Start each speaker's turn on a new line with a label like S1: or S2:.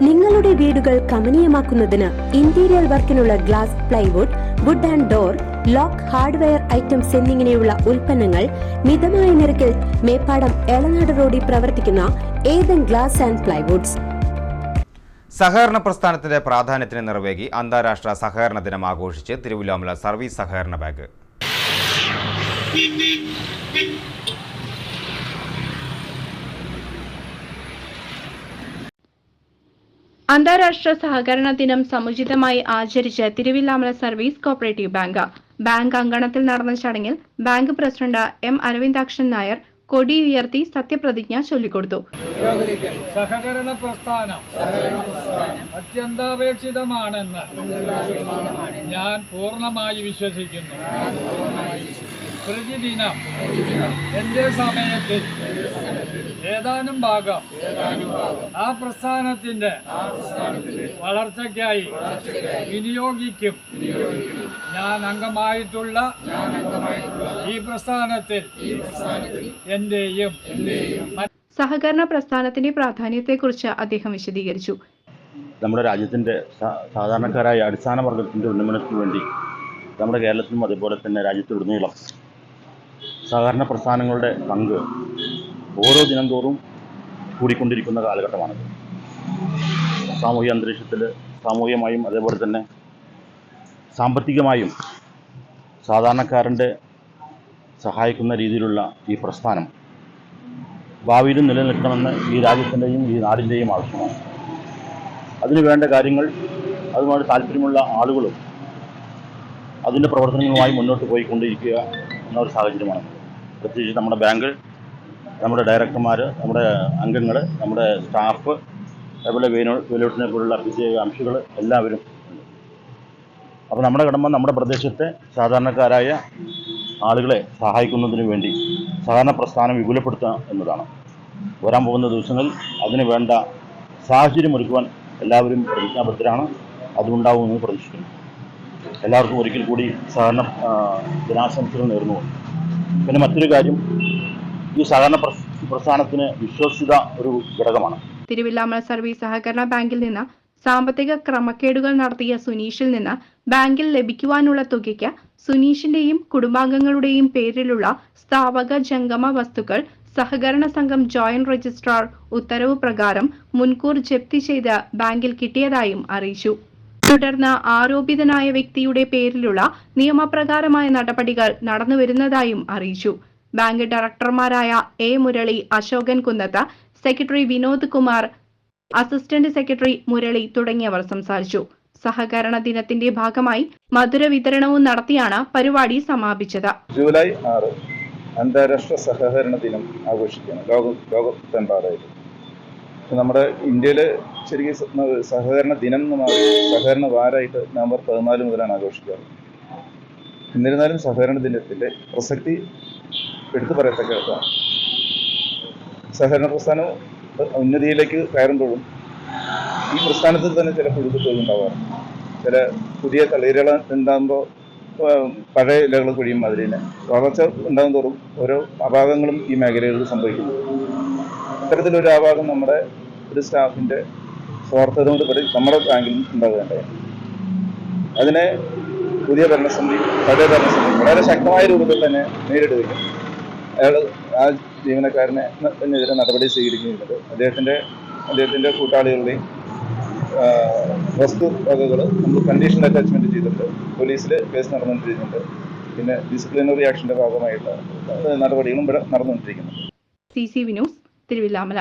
S1: നിങ്ങളുടെ വീടുകൾ കമനീയമാക്കുന്നതിന് interior വർക്കിനുള്ള glass plywood wood and door lock hardware items എന്നിങ്ങനെയുള്ള ഉൽപ്പന്നങ്ങൾ മിതമായ നിരക്കിൽ മേപ്പാടം എളനാട് റോഡിൽ പ്രവർത്തിക്കുന്ന ഏതൻ ഗ്ലാസ് ആൻഡ് പ്ലൈവുഡ്സ്
S2: സഹകരണ പ്രസ്ഥാനത്തിന്റെ പ്രാധാന്യത്തിന് നിറവേകി അന്താരാഷ്ട്ര സഹകരണ ദിനം ആഘോഷിച്ച് തിരുവല്ലാമല സർവീസ് സഹകരണ ബാങ്ക്.
S3: അന്താരാഷ്ട്ര സഹകരണ ദിനം സമുചിതമായി ആചരിച്ച് Thiruvilwamala service cooperative bank. Bank അങ്കണത്തിൽ നടന്ന ചടങ്ങിൽ bank president M Aravindakshan Nair കൊടി ഉയർത്തി സത്യപ്രതിജ്ഞ ചൊല്ലിക്കൊടുത്തു.
S4: സഹകരണ പ്രസ്ഥാനം അത്യന്താപേക്ഷിതമാണെന്ന് ഞാൻ പൂർണമായി വിശ്വസിക്കുന്നു. പ്രതിദിനം എന്റെ സമയത്തിൽ ഏതാനും ഭാഗം ആ പ്രസ്ഥാനത്തിന്റെ വളർച്ചയ്ക്കായി വിനിയോഗിക്കും. ഞാൻ അംഗമായിട്ടുള്ള ഈ പ്രസ്ഥാനത്തിൽ എന്റെയും
S3: സഹകരണ പ്രസ്ഥാനത്തിന്റെ പ്രാധാന്യത്തെക്കുറിച്ച് അദ്ദേഹം വിശദീകരിച്ചു.
S5: നമ്മുടെ രാജ്യത്തിന്റെ സാധാരണക്കാരായ അടിസ്ഥാന വർഗത്തിന്റെ ഉന്നമനത്തിന് വേണ്ടി നമ്മുടെ കേരളത്തിലും അതുപോലെ തന്നെ രാജ്യത്തുടനീളം സഹകരണ പ്രസ്ഥാനങ്ങളുടെ പങ്ക് ഓരോ ദിനം തോറും കൂടിക്കൊണ്ടിരിക്കുന്ന കാലഘട്ടമാണിത്. സാമൂഹിക അന്തരീക്ഷത്തിൽ സാമൂഹികമായും അതേപോലെ തന്നെ സാമ്പത്തികമായും സാധാരണക്കാരന്റെ സഹായിക്കുന്ന രീതിയിലുള്ള ഈ പ്രസ്ഥാനം ഭാവിയിലും നിലനിൽക്കണമെന്ന് ഈ രാജ്യത്തിന്റെയും ഈ നാടിന്റെയും ആവശ്യമാണ്. അതിന് വേണ്ട കാര്യങ്ങൾ അതുമായി താല്പര്യമുള്ള ആളുകളും അതിന്റെ പ്രവർത്തനങ്ങളുമായി മുന്നോട്ട് പോയിക്കൊണ്ടിരിക്കുക എന്ന ഒരു സാഹചര്യമാണ് പ്രത്യേകിച്ച് നമ്മുടെ ബാങ്ക് നമ്മുടെ ഡയറക്ടർമാർ നമ്മുടെ അംഗങ്ങൾ നമ്മുടെ സ്റ്റാഫ് അതുപോലെ വേനോ വേലോട്ടിനെ പോലുള്ള അംശങ്ങൾ എല്ലാവരും അപ്പോൾ നമ്മുടെ കടമ നമ്മുടെ പ്രദേശത്തെ സാധാരണക്കാരായ ആളുകളെ സഹായിക്കുന്നതിന് വേണ്ടി സഹകരണ പ്രസ്ഥാനം വിപുലപ്പെടുത്തുക എന്നതാണ്. വരാൻ പോകുന്ന ദിവസങ്ങളിൽ അതിന് വേണ്ട സാഹചര്യം ഒരുക്കുവാൻ എല്ലാവരും പ്രതിജ്ഞാബദ്ധരാണ്. അതുണ്ടാവുമെന്ന് പ്രതീക്ഷിക്കുന്നു. എല്ലാവർക്കും ഒരിക്കൽ കൂടി സഹകരണ ദിനാശംസകൾ നേർന്നുകൊണ്ട് പിന്നെ മറ്റൊരു കാര്യം ഈ സഹകരണ പ്രസ്ഥാനത്തിന് വിശ്വസ്യത ഒരു ഘടകമാണ്.
S3: തിരുവില്ലാമല സർവീസ് സഹകരണ ബാങ്കിൽ നിന്ന് സാമ്പത്തിക ക്രമക്കേടുകൾ നടത്തിയ സുനീഷിൽ നിന്ന് ബാങ്കിൽ ലഭിക്കുവാനുള്ള തുകയ്ക്ക് സുനീഷിന്റെയും കുടുംബാംഗങ്ങളുടെയും പേരിലുള്ള സ്ഥാപക ജംഗമ വസ്തുക്കൾ സഹകരണ സംഘം ജോയിന്റ് രജിസ്ട്രാർ ഉത്തരവ് പ്രകാരം മുൻകൂർ ജപ്തി ചെയ്ത് ബാങ്കിൽ കിട്ടിയതായും അറിയിച്ചു. തുടർന്ന് ആരോപിതനായ വ്യക്തിയുടെ പേരിലുള്ള നിയമപ്രകാരമായ നടപടികൾ നടന്നുവരുന്നതായും അറിയിച്ചു. Bank ഡയറക്ടർമാരായ A. Murali Ashokan Kunnath secretary Vinod Kumar assistant secretary Murali തുടങ്ങിയവർ സംസാരിച്ചു. സഹകരണ ദിനത്തിന്റെ ഭാഗമായി മധുര വിതരണവും നടത്തിയാണ് പരിപാടി സമാപിച്ചത്.
S6: ജൂലൈ ആറ് അന്താരാഷ്ട്ര സഹകരണ ദിനം ആഘോഷിക്കുന്നു. നമ്മുടെ ഇന്ത്യയിൽ ശരിക്കും സഹകരണ ദിനം എന്ന് മാറി സഹകരണ വാരമായിട്ട് നവംബർ പതിനാല് മുതലാണ് ആഘോഷിക്കാറ്. എന്നിരുന്നാലും സഹകരണ ദിനത്തിന്റെ പ്രസക്തി എടുത്തു പറയത്തക്കതാണ് സഹകരണ പ്രസ്ഥാനം ഉന്നതിയിലേക്ക് കയറുമ്പോഴും ഈ പ്രസ്ഥാനത്തിൽ തന്നെ ചില പുഴുക്കുത്തുകൾ ചില പുതിയ തളിരുകൾ ഉണ്ടാകുമ്പോൾ പഴയ ഇലകൾ കുഴിയും തന്നെ വളർച്ച ഉണ്ടാകും തോറും ഓരോ അപാകങ്ങളും ഈ മേഖലകളിൽ സംഭവിക്കുന്നു. ഇത്തരത്തിലൊരു ആഭാഗം നമ്മുടെ ഒരു സ്റ്റാഫിന്റെ സ്വാർത്ഥത കൊണ്ട് പരി നമ്മുടെ ബാങ്കിൽ ഉണ്ടാകുകയുണ്ടായി അതിനെ പുതിയ ഭരണസമിതി പഴയ ഭരണസമിതി വളരെ ശക്തമായ രൂപത്തിൽ തന്നെ നേരിടുകയും അയാൾ ആ ജീവനക്കാരനെ എതിരെ നടപടി സ്വീകരിക്കുന്നുണ്ട് അദ്ദേഹത്തിന്റെ അദ്ദേഹത്തിന്റെ കൂട്ടാളികളുടെയും ആ, വസ്തു വകകൾ നമ്മൾ കണ്ടീഷൻ അറ്റാച്ച്മെന്റ് ചെയ്തിട്ടുണ്ട്. പോലീസിൽ കേസ് നടന്നുകൊണ്ടിരിക്കുന്നുണ്ട്. പിന്നെ ഡിസിപ്ലിനറി ആക്ഷന്റെ ഭാഗമായിട്ടുള്ള നടപടികളും ഇവിടെ നടന്നുകൊണ്ടിരിക്കുന്നുണ്ട്.
S3: C C V news Thiruvilwamala